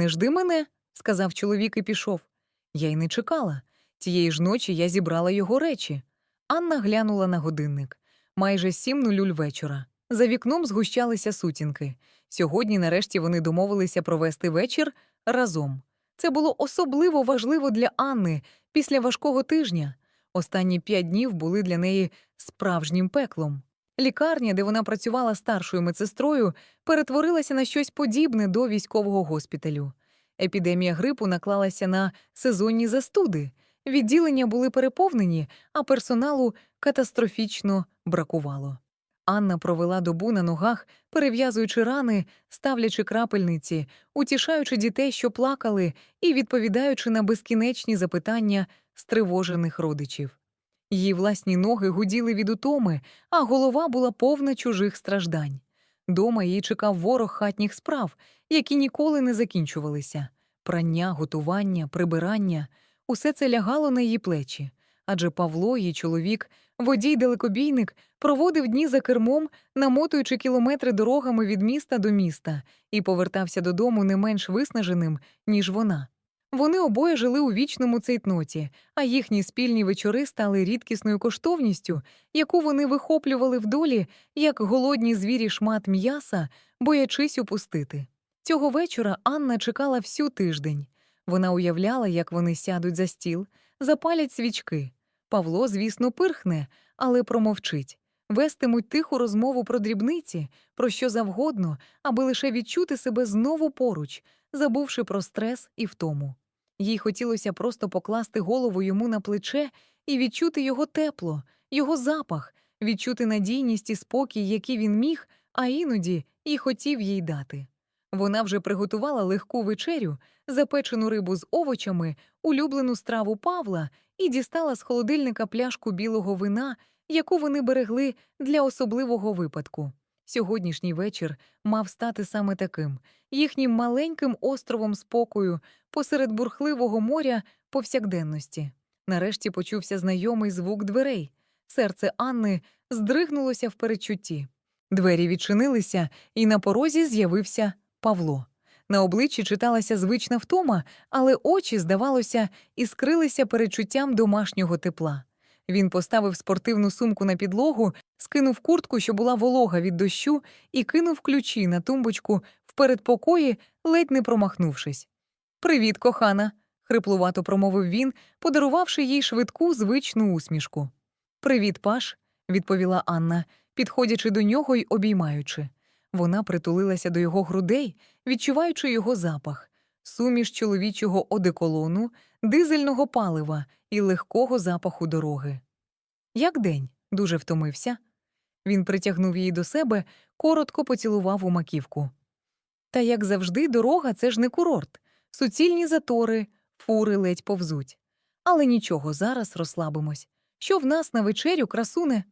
Не жди мене, сказав чоловік і пішов. Я й не чекала. Тієї ж ночі я зібрала його речі. Анна глянула на годинник. Майже сім нулюль вечора. За вікном згущалися сутінки. Сьогодні, нарешті, вони домовилися провести вечір разом. Це було особливо важливо для Анни після важкого тижня. Останні п'ять днів були для неї справжнім пеклом. Лікарня, де вона працювала старшою медсестрою, перетворилася на щось подібне до військового госпіталю. Епідемія грипу наклалася на сезонні застуди. Відділення були переповнені, а персоналу катастрофічно бракувало. Анна провела добу на ногах, перев'язуючи рани, ставлячи крапельниці, утішаючи дітей, що плакали, і відповідаючи на безкінечні запитання стривожених родичів. Її власні ноги гуділи від утоми, а голова була повна чужих страждань. Дома її чекав ворог хатніх справ, які ніколи не закінчувалися прання, готування, прибирання усе це лягало на її плечі. Адже Павло, її чоловік, водій-далекобійник, проводив дні за кермом, намотуючи кілометри дорогами від міста до міста, і повертався додому не менш виснаженим, ніж вона. Вони обоє жили у вічному цейтноті, а їхні спільні вечори стали рідкісною коштовністю, яку вони вихоплювали в долі, як голодні звірі шмат м'яса, боячись упустити. Цього вечора Анна чекала всю тиждень. Вона уявляла, як вони сядуть за стіл, запалять свічки. Павло, звісно, пирхне, але промовчить. Вестимуть тиху розмову про дрібниці, про що завгодно, аби лише відчути себе знову поруч, забувши про стрес і втому. Їй хотілося просто покласти голову йому на плече і відчути його тепло, його запах, відчути надійність і спокій, які він міг, а іноді і хотів їй дати. Вона вже приготувала легку вечерю, запечену рибу з овочами, улюблену страву Павла і дістала з холодильника пляшку білого вина, яку вони берегли для особливого випадку. Сьогоднішній вечір мав стати саме таким їхнім маленьким островом спокою посеред бурхливого моря повсякденності. Нарешті почувся знайомий звук дверей. Серце Анни здригнулося в передчутті. Двері відчинилися, і на порозі з'явився Павло. На обличчі читалася звична втома, але очі, здавалося, іскрилися перечуттям домашнього тепла. Він поставив спортивну сумку на підлогу, скинув куртку, що була волога від дощу, і кинув ключі на тумбочку в передпокої, ледь не промахнувшись. Привіт, кохана, хриплувато промовив він, подарувавши їй швидку звичну усмішку. Привіт, Паш, відповіла Анна, підходячи до нього й обіймаючи. Вона притулилася до його грудей, відчуваючи його запах, суміш чоловічого одеколону, дизельного палива і легкого запаху дороги. Як день дуже втомився. Він притягнув її до себе, коротко поцілував у маківку. Та, як завжди, дорога це ж не курорт, суцільні затори, фури ледь повзуть. Але нічого, зараз розслабимось. Що в нас на вечерю, красуне?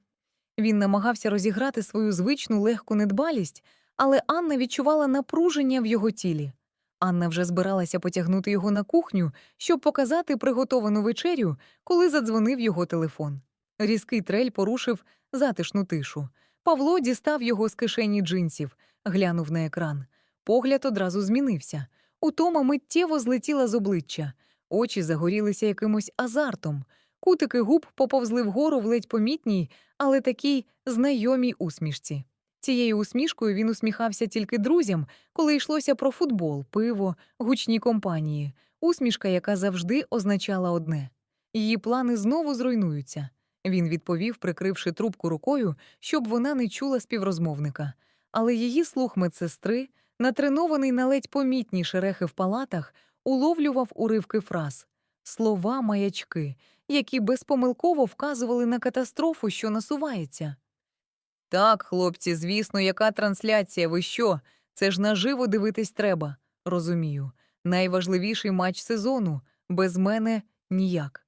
Він намагався розіграти свою звичну легку недбалість, але Анна відчувала напруження в його тілі. Анна вже збиралася потягнути його на кухню, щоб показати приготовану вечерю, коли задзвонив його телефон. Різкий трель порушив затишну тишу. Павло дістав його з кишені джинсів, глянув на екран. Погляд одразу змінився. Утома миттєво злетіла з обличчя, очі загорілися якимось азартом. Кутики губ поповзли вгору в ледь помітній, але такій знайомій усмішці. Цією усмішкою він усміхався тільки друзям, коли йшлося про футбол, пиво, гучні компанії, усмішка, яка завжди означала одне її плани знову зруйнуються. Він відповів, прикривши трубку рукою, щоб вона не чула співрозмовника. Але її слух медсестри, натренований на ледь помітні шерехи в палатах, уловлював уривки фраз слова маячки, які безпомилково вказували на катастрофу, що насувається. Так, хлопці, звісно, яка трансляція? Ви що? Це ж наживо дивитись треба. Розумію. Найважливіший матч сезону без мене ніяк.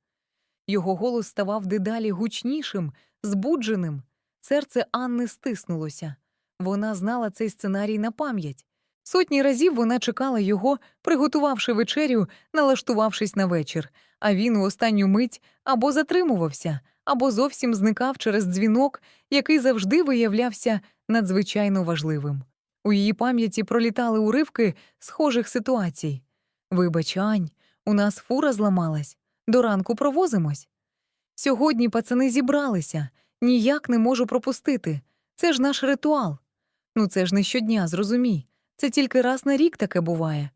Його голос ставав дедалі гучнішим, збудженим. Серце Анни стиснулося. Вона знала цей сценарій на пам'ять. Сотні разів вона чекала його, приготувавши вечерю, налаштувавшись на вечір, а він у останню мить або затримувався, або зовсім зникав через дзвінок, який завжди виявлявся надзвичайно важливим. У її пам'яті пролітали уривки схожих ситуацій. Вибач, Ань, у нас фура зламалась. До ранку провозимось. Сьогодні пацани зібралися. Ніяк не можу пропустити. Це ж наш ритуал. Ну це ж не щодня, зрозумій. Це тільки раз на рік таке буває.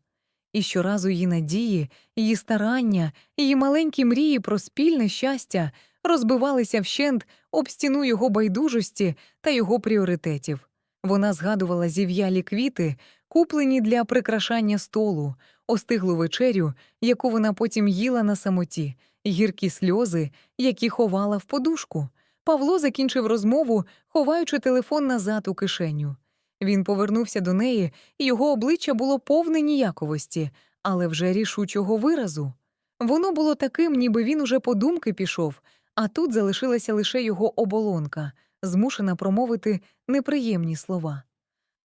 І щоразу її надії, її старання, її маленькі мрії про спільне щастя розбивалися вщент об стіну його байдужості та його пріоритетів. Вона згадувала зів'ялі квіти, куплені для прикрашання столу, остиглу вечерю, яку вона потім їла на самоті, гіркі сльози, які ховала в подушку. Павло закінчив розмову, ховаючи телефон назад у кишеню. Він повернувся до неї, і його обличчя було повне ніяковості, але вже рішучого виразу. Воно було таким, ніби він уже по думки пішов, а тут залишилася лише його оболонка, змушена промовити неприємні слова.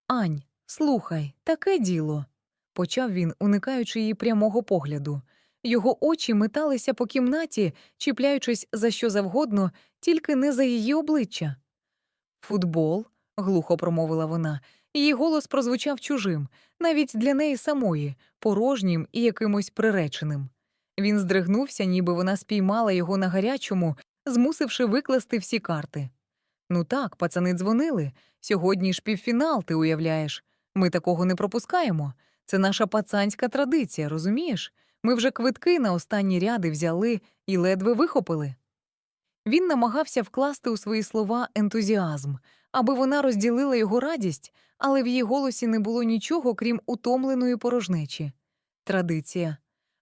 Ань, слухай, таке діло, почав він, уникаючи її прямого погляду. Його очі металися по кімнаті, чіпляючись за що завгодно, тільки не за її обличчя. Футбол, глухо промовила вона, її голос прозвучав чужим, навіть для неї самої, порожнім і якимось приреченим. Він здригнувся, ніби вона спіймала його на гарячому, змусивши викласти всі карти. Ну так, пацани дзвонили. Сьогодні ж півфінал, ти уявляєш. Ми такого не пропускаємо. Це наша пацанська традиція, розумієш? Ми вже квитки на останні ряди взяли і ледве вихопили. Він намагався вкласти у свої слова ентузіазм, аби вона розділила його радість, але в її голосі не було нічого, крім утомленої порожнечі. Традиція.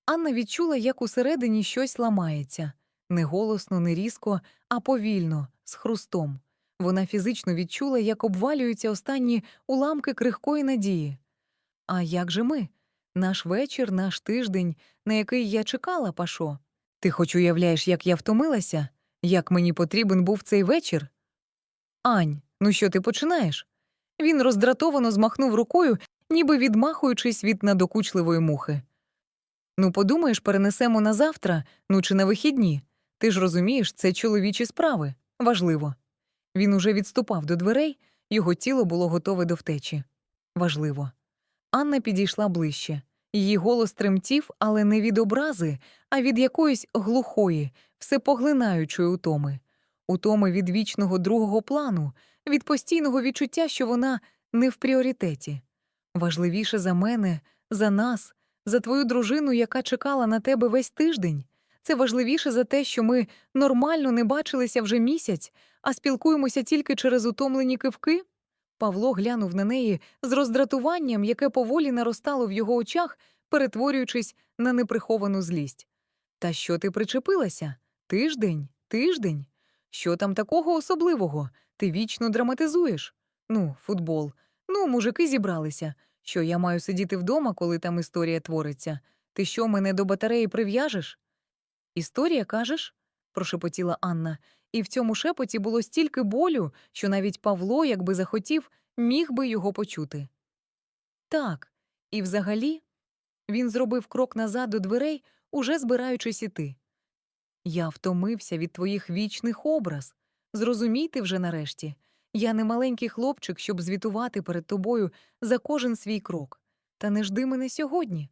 Анна відчула, як усередині щось ламається не голосно, не різко, а повільно, з хрустом. Вона фізично відчула, як обвалюються останні уламки крихкої надії. А як же ми? Наш вечір, наш тиждень, на який я чекала, Пашо. Ти хоч уявляєш, як я втомилася, як мені потрібен був цей вечір? Ань, ну що ти починаєш? Він роздратовано змахнув рукою, ніби відмахуючись від надокучливої мухи. Ну, подумаєш, перенесемо на завтра, ну чи на вихідні. Ти ж розумієш, це чоловічі справи. Важливо. Він уже відступав до дверей, його тіло було готове до втечі. Важливо. Анна підійшла ближче. Її голос тремтів, але не від образи, а від якоїсь глухої, всепоглинаючої утоми, утоми від вічного другого плану, від постійного відчуття, що вона не в пріоритеті. Важливіше за мене, за нас, за твою дружину, яка чекала на тебе весь тиждень. Це важливіше за те, що ми нормально не бачилися вже місяць, а спілкуємося тільки через утомлені кивки. Павло глянув на неї з роздратуванням, яке поволі наростало в його очах, перетворюючись на неприховану злість. Та що ти причепилася? Тиждень, тиждень. Що там такого особливого? Ти вічно драматизуєш. Ну, футбол. Ну, мужики зібралися. Що я маю сидіти вдома, коли там історія твориться? Ти що, мене до батареї прив'яжеш? Історія, кажеш? прошепотіла Анна, і в цьому шепоті було стільки болю, що навіть Павло, якби захотів, міг би його почути. Так, і взагалі він зробив крок назад до дверей, уже збираючись іти. Я втомився від твоїх вічних образ. Зрозумійте вже нарешті. Я не маленький хлопчик, щоб звітувати перед тобою за кожен свій крок. Та не жди мене сьогодні.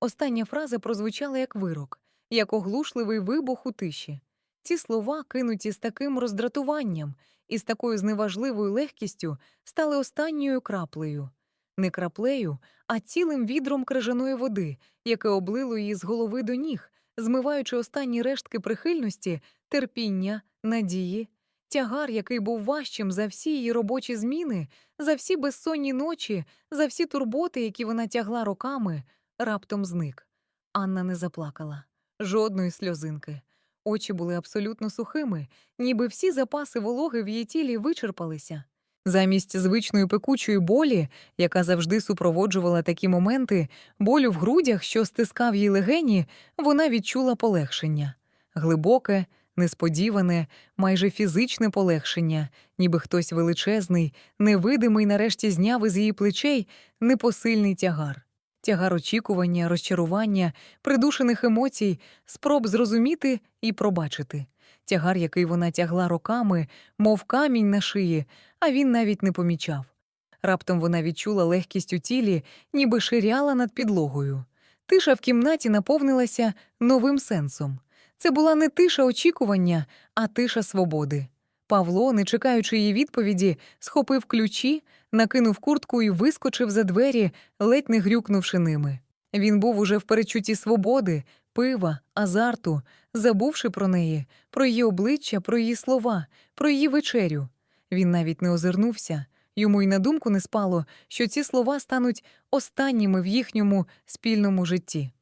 Остання фраза прозвучала як вирок, як оглушливий вибух у тиші. Ці слова, кинуті з таким роздратуванням і з такою зневажливою легкістю, стали останньою краплею. Не краплею, а цілим відром крижаної води, яке облило її з голови до ніг, змиваючи останні рештки прихильності, терпіння, надії, тягар, який був важчим за всі її робочі зміни, за всі безсонні ночі, за всі турботи, які вона тягла роками, раптом зник. Анна не заплакала жодної сльозинки. Очі були абсолютно сухими, ніби всі запаси вологи в її тілі вичерпалися. Замість звичної пекучої болі, яка завжди супроводжувала такі моменти, болю в грудях, що стискав їй легені, вона відчула полегшення глибоке, несподіване, майже фізичне полегшення, ніби хтось величезний, невидимий нарешті зняв із її плечей непосильний тягар. Тягар очікування, розчарування, придушених емоцій, спроб зрозуміти і пробачити. Тягар, який вона тягла роками, мов камінь на шиї, а він навіть не помічав. Раптом вона відчула легкість у тілі, ніби ширяла над підлогою. Тиша в кімнаті наповнилася новим сенсом. Це була не тиша очікування, а тиша свободи. Павло, не чекаючи її відповіді, схопив ключі, накинув куртку і вискочив за двері, ледь не грюкнувши ними. Він був уже в перечутті свободи, пива, азарту, забувши про неї, про її обличчя, про її слова, про її вечерю. Він навіть не озирнувся. Йому й на думку не спало, що ці слова стануть останніми в їхньому спільному житті.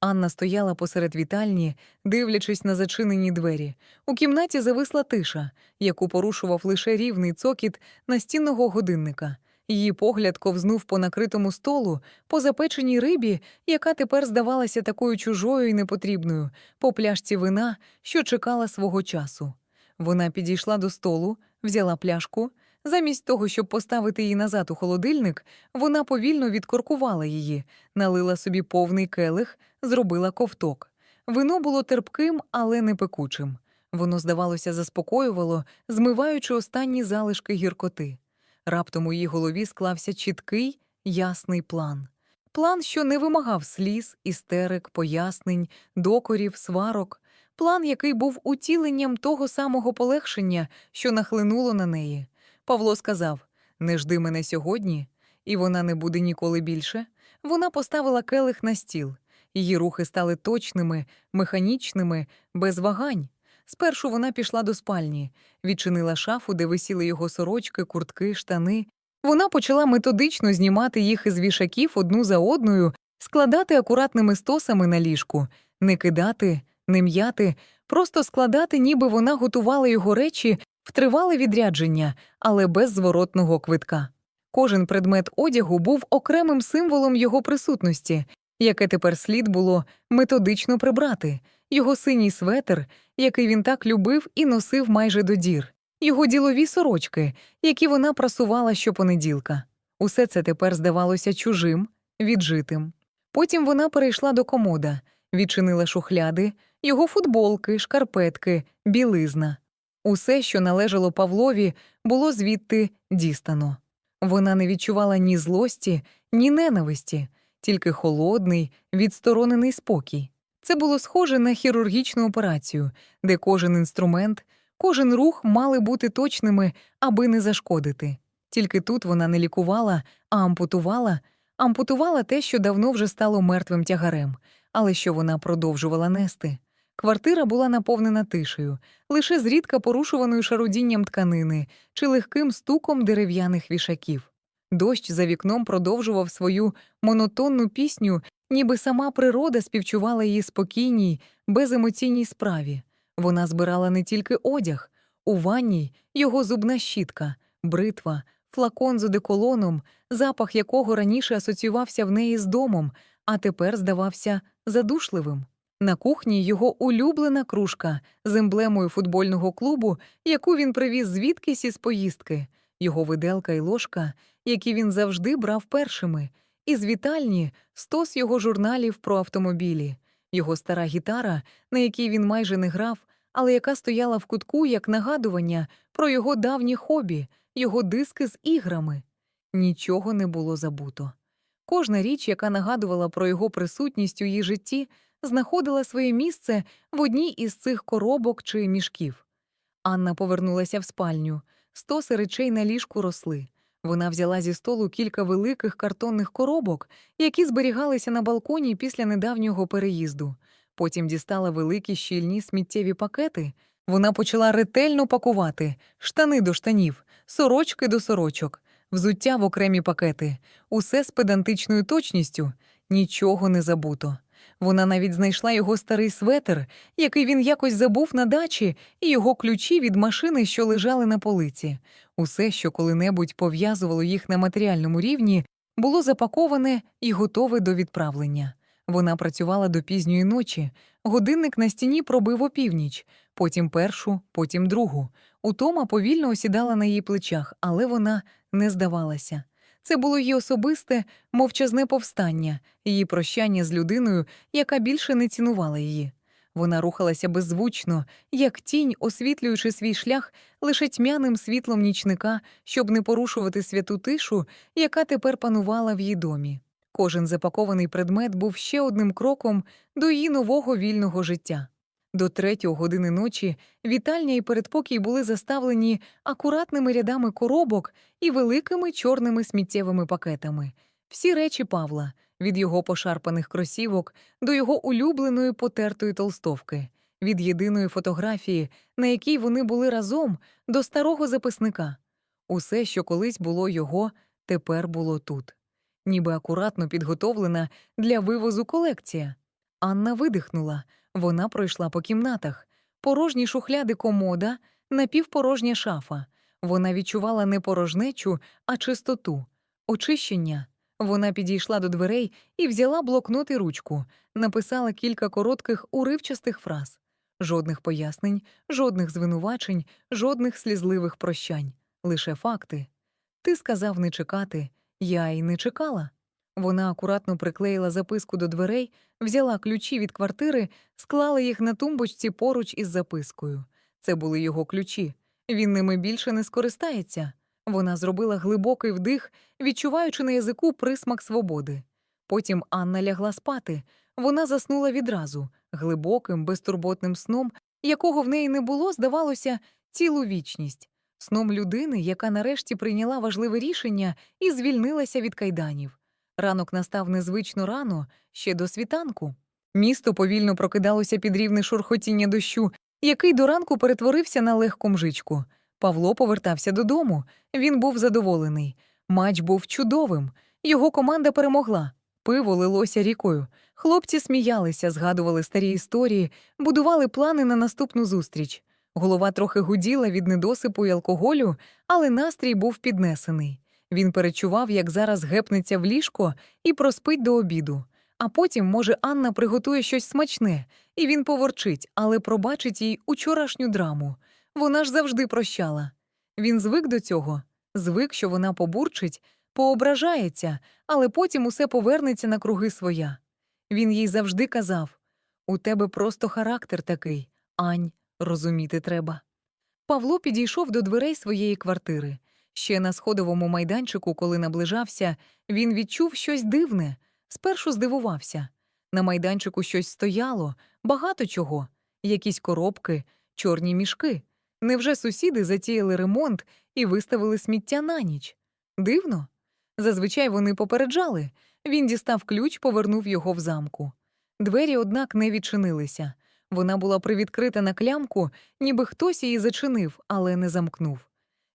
Анна стояла посеред вітальні, дивлячись на зачинені двері. У кімнаті зависла тиша, яку порушував лише рівний цокіт настінного годинника. Її погляд ковзнув по накритому столу, по запеченій рибі, яка тепер здавалася такою чужою і непотрібною, по пляшці вина, що чекала свого часу. Вона підійшла до столу, взяла пляшку. Замість того, щоб поставити її назад у холодильник, вона повільно відкоркувала її, налила собі повний келих, зробила ковток. Вино було терпким, але не пекучим. Воно, здавалося, заспокоювало, змиваючи останні залишки гіркоти. Раптом у її голові склався чіткий, ясний план. План, що не вимагав сліз, істерик, пояснень, докорів, сварок. План, який був утіленням того самого полегшення, що нахлинуло на неї. Павло сказав: Не жди мене сьогодні, і вона не буде ніколи більше. Вона поставила келих на стіл. Її рухи стали точними, механічними, без вагань. Спершу вона пішла до спальні, відчинила шафу, де висіли його сорочки, куртки, штани. Вона почала методично знімати їх із вішаків одну за одною, складати акуратними стосами на ліжку, не кидати, не м'яти, просто складати, ніби вона готувала його речі в тривале відрядження, але без зворотного квитка. Кожен предмет одягу був окремим символом його присутності, яке тепер слід було методично прибрати, його синій светр, який він так любив і носив майже до дір, його ділові сорочки, які вона прасувала щопонеділка. Усе це тепер здавалося чужим, віджитим. Потім вона перейшла до комода, відчинила шухляди, його футболки, шкарпетки, білизна. Усе, що належало Павлові, було звідти дістано. Вона не відчувала ні злості, ні ненависті, тільки холодний, відсторонений спокій. Це було схоже на хірургічну операцію, де кожен інструмент, кожен рух мали бути точними, аби не зашкодити. Тільки тут вона не лікувала, а ампутувала, ампутувала те, що давно вже стало мертвим тягарем, але що вона продовжувала нести. Квартира була наповнена тишею, лише зрідка порушуваною шарудінням тканини чи легким стуком дерев'яних вішаків. Дощ за вікном продовжував свою монотонну пісню, ніби сама природа співчувала її спокійній, беземоційній справі. Вона збирала не тільки одяг, у ванній його зубна щітка, бритва, флакон з одеколоном, запах якого раніше асоціювався в неї з домом, а тепер здавався задушливим. На кухні його улюблена кружка з емблемою футбольного клубу, яку він привіз звідкись із поїздки, його виделка і ложка, які він завжди брав першими, і з вітальні стос його журналів про автомобілі, його стара гітара, на якій він майже не грав, але яка стояла в кутку як нагадування про його давні хобі, його диски з іграми. Нічого не було забуто. Кожна річ, яка нагадувала про його присутність у її житті, знаходила своє місце в одній із цих коробок чи мішків. Анна повернулася в спальню. Стоси речей на ліжку росли. Вона взяла зі столу кілька великих картонних коробок, які зберігалися на балконі після недавнього переїзду. Потім дістала великі щільні сміттєві пакети. Вона почала ретельно пакувати штани до штанів, сорочки до сорочок, взуття в окремі пакети, усе з педантичною точністю, нічого не забуто. Вона навіть знайшла його старий светр, який він якось забув на дачі, і його ключі від машини, що лежали на полиці. Усе, що коли-небудь пов'язувало їх на матеріальному рівні, було запаковане і готове до відправлення. Вона працювала до пізньої ночі. Годинник на стіні пробив опівніч, потім першу, потім другу. Утома повільно осідала на її плечах, але вона не здавалася. Це було її особисте, мовчазне повстання, її прощання з людиною, яка більше не цінувала її. Вона рухалася беззвучно, як тінь, освітлюючи свій шлях лише тьмяним світлом нічника, щоб не порушувати святу тишу, яка тепер панувала в її домі. Кожен запакований предмет був ще одним кроком до її нового вільного життя. До третьої години ночі вітальня і передпокій були заставлені акуратними рядами коробок і великими чорними сміттєвими пакетами. Всі речі Павла, від його пошарпаних кросівок до його улюбленої потертої толстовки, від єдиної фотографії, на якій вони були разом, до старого записника. Усе, що колись було його, тепер було тут. Ніби акуратно підготовлена для вивозу колекція. Анна видихнула. Вона пройшла по кімнатах. Порожні шухляди комода, напівпорожня шафа. Вона відчувала не порожнечу, а чистоту, очищення. Вона підійшла до дверей і взяла блокнот і ручку, написала кілька коротких уривчастих фраз. Жодних пояснень, жодних звинувачень, жодних слізливих прощань, лише факти. Ти сказав не чекати, я й не чекала. Вона акуратно приклеїла записку до дверей, взяла ключі від квартири, склала їх на тумбочці поруч із запискою. Це були його ключі. Він ними більше не скористається. Вона зробила глибокий вдих, відчуваючи на язику присмак свободи. Потім Анна лягла спати. Вона заснула відразу, глибоким, безтурботним сном, якого в неї не було, здавалося, цілу вічність, сном людини, яка нарешті прийняла важливе рішення і звільнилася від кайданів. Ранок настав незвично рано, ще до світанку. Місто повільно прокидалося під рівне шурхотіння дощу, який до ранку перетворився на легку мжичку. Павло повертався додому. Він був задоволений. Матч був чудовим. Його команда перемогла. Пиво лилося рікою. Хлопці сміялися, згадували старі історії, будували плани на наступну зустріч. Голова трохи гуділа від недосипу й алкоголю, але настрій був піднесений. Він перечував, як зараз гепнеться в ліжко і проспить до обіду. А потім, може, Анна приготує щось смачне, і він поворчить, але пробачить їй учорашню драму. Вона ж завжди прощала. Він звик до цього, звик, що вона побурчить, поображається, але потім усе повернеться на круги своя. Він їй завжди казав у тебе просто характер такий, Ань, розуміти треба. Павло підійшов до дверей своєї квартири. Ще на сходовому майданчику, коли наближався, він відчув щось дивне. Спершу здивувався. На майданчику щось стояло, багато чого, якісь коробки, чорні мішки. Невже сусіди затіяли ремонт і виставили сміття на ніч? Дивно. Зазвичай вони попереджали. Він дістав ключ, повернув його в замку. Двері, однак, не відчинилися. Вона була привідкрита на клямку, ніби хтось її зачинив, але не замкнув.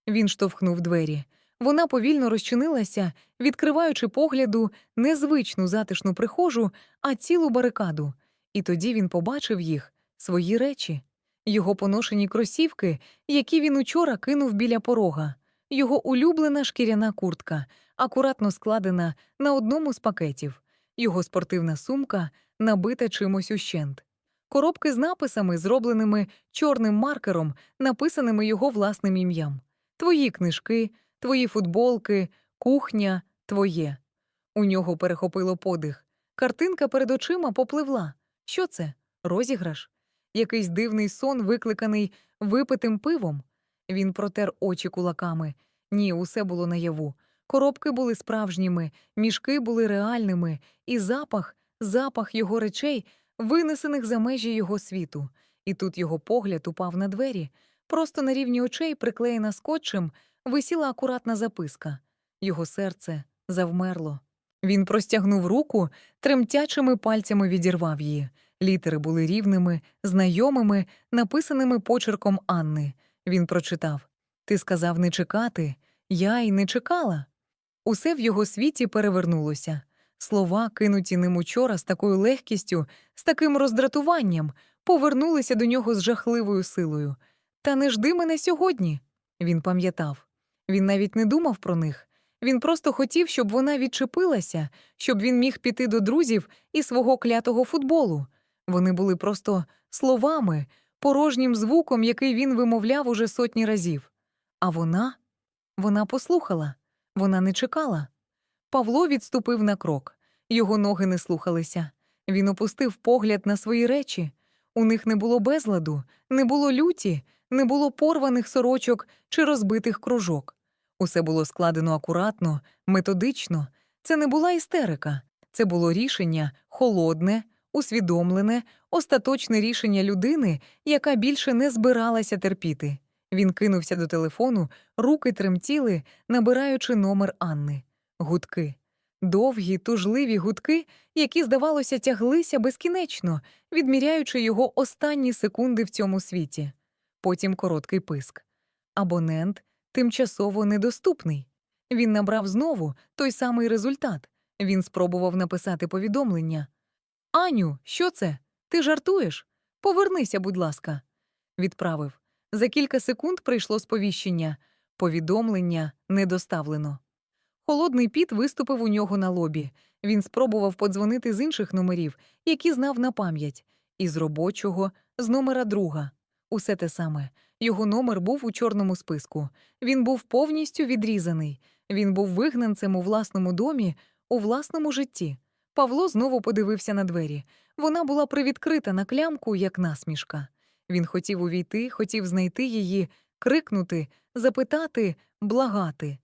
Він штовхнув двері. Вона повільно розчинилася, відкриваючи погляду незвичну затишну прихожу, а цілу барикаду. І тоді він побачив їх, свої речі, його поношені кросівки, які він учора кинув біля порога, його улюблена шкіряна куртка, акуратно складена на одному з пакетів, його спортивна сумка, набита чимось ущент. Коробки з написами, зробленими чорним маркером, написаними його власним ім'ям. Твої книжки, твої футболки, кухня, твоє. У нього перехопило подих. Картинка перед очима попливла. Що це? Розіграш? Якийсь дивний сон, викликаний випитим пивом. Він протер очі кулаками. Ні, усе було наяву. Коробки були справжніми, мішки були реальними, і запах, запах його речей, винесених за межі його світу. І тут його погляд упав на двері. Просто на рівні очей, приклеєна скотчем, висіла акуратна записка. Його серце завмерло. Він простягнув руку, тремтячими пальцями відірвав її. Літери були рівними, знайомими, написаними почерком Анни. Він прочитав Ти сказав не чекати, я й не чекала. Усе в його світі перевернулося. Слова, кинуті ним учора з такою легкістю, з таким роздратуванням, повернулися до нього з жахливою силою. Та не жди мене сьогодні. Він пам'ятав. Він навіть не думав про них. Він просто хотів, щоб вона відчепилася, щоб він міг піти до друзів і свого клятого футболу. Вони були просто словами, порожнім звуком, який він вимовляв уже сотні разів. А вона вона послухала, вона не чекала. Павло відступив на крок. Його ноги не слухалися. Він опустив погляд на свої речі. У них не було безладу, не було люті, не було порваних сорочок чи розбитих кружок. Усе було складено акуратно, методично. Це не була істерика, Це було рішення холодне, усвідомлене, остаточне рішення людини, яка більше не збиралася терпіти. Він кинувся до телефону, руки тремтіли, набираючи номер Анни. Гудки. Довгі, тужливі гудки, які, здавалося, тяглися безкінечно, відміряючи його останні секунди в цьому світі. Потім короткий писк. Абонент тимчасово недоступний. Він набрав знову той самий результат. Він спробував написати повідомлення. Аню, що це? Ти жартуєш? Повернися, будь ласка. Відправив. За кілька секунд прийшло сповіщення. Повідомлення не доставлено. Холодний піт виступив у нього на лобі. Він спробував подзвонити з інших номерів, які знав на пам'ять, із робочого, з номера друга. Усе те саме. Його номер був у чорному списку. Він був повністю відрізаний. Він був вигнанцем у власному домі, у власному житті. Павло знову подивився на двері. Вона була привідкрита на клямку, як насмішка. Він хотів увійти, хотів знайти її, крикнути, запитати, благати.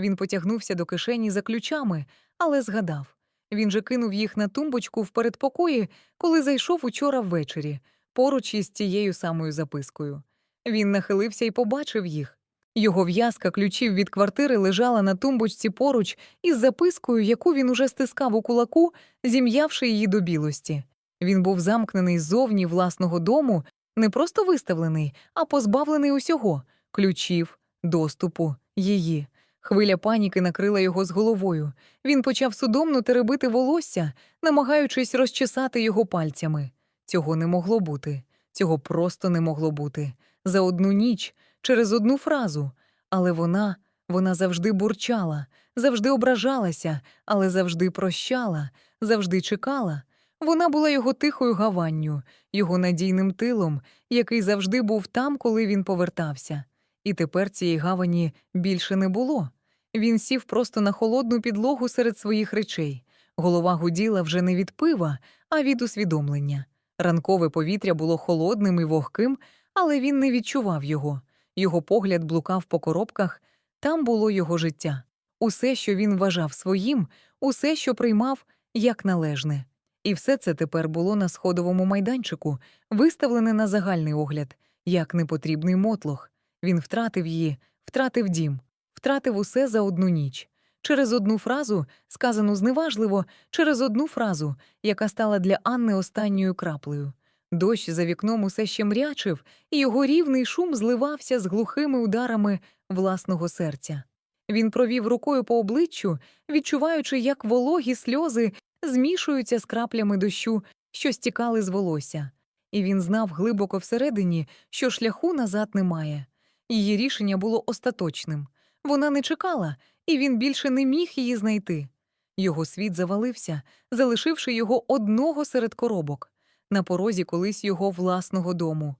Він потягнувся до кишені за ключами, але згадав. Він же кинув їх на тумбочку в передпокої, коли зайшов учора ввечері, поруч із тією самою запискою. Він нахилився і побачив їх. Його в'язка ключів від квартири лежала на тумбочці поруч із запискою, яку він уже стискав у кулаку, зім'явши її до білості. Він був замкнений ззовні власного дому, не просто виставлений, а позбавлений усього ключів, доступу, її. Хвиля паніки накрила його з головою. Він почав судомно теребити волосся, намагаючись розчесати його пальцями. Цього не могло бути. Цього просто не могло бути. За одну ніч, через одну фразу. Але вона, вона завжди бурчала, завжди ображалася, але завжди прощала, завжди чекала. Вона була його тихою гаванню, його надійним тилом, який завжди був там, коли він повертався. І тепер цієї гавані більше не було. Він сів просто на холодну підлогу серед своїх речей. Голова гуділа вже не від пива, а від усвідомлення. Ранкове повітря було холодним і вогким, але він не відчував його. Його погляд блукав по коробках, там було його життя. Усе, що він вважав своїм, усе, що приймав як належне. І все це тепер було на сходовому майданчику, виставлене на загальний огляд, як непотрібний мотлох. Він втратив її, втратив дім, втратив усе за одну ніч. Через одну фразу, сказану зневажливо, через одну фразу, яка стала для Анни останньою краплею. Дощ за вікном усе ще мрячив, і його рівний шум зливався з глухими ударами власного серця. Він провів рукою по обличчю, відчуваючи, як вологі сльози змішуються з краплями дощу, що стікали з волосся. І він знав глибоко всередині, що шляху назад немає. Її рішення було остаточним. Вона не чекала, і він більше не міг її знайти. Його світ завалився, залишивши його одного серед коробок, на порозі колись його власного дому.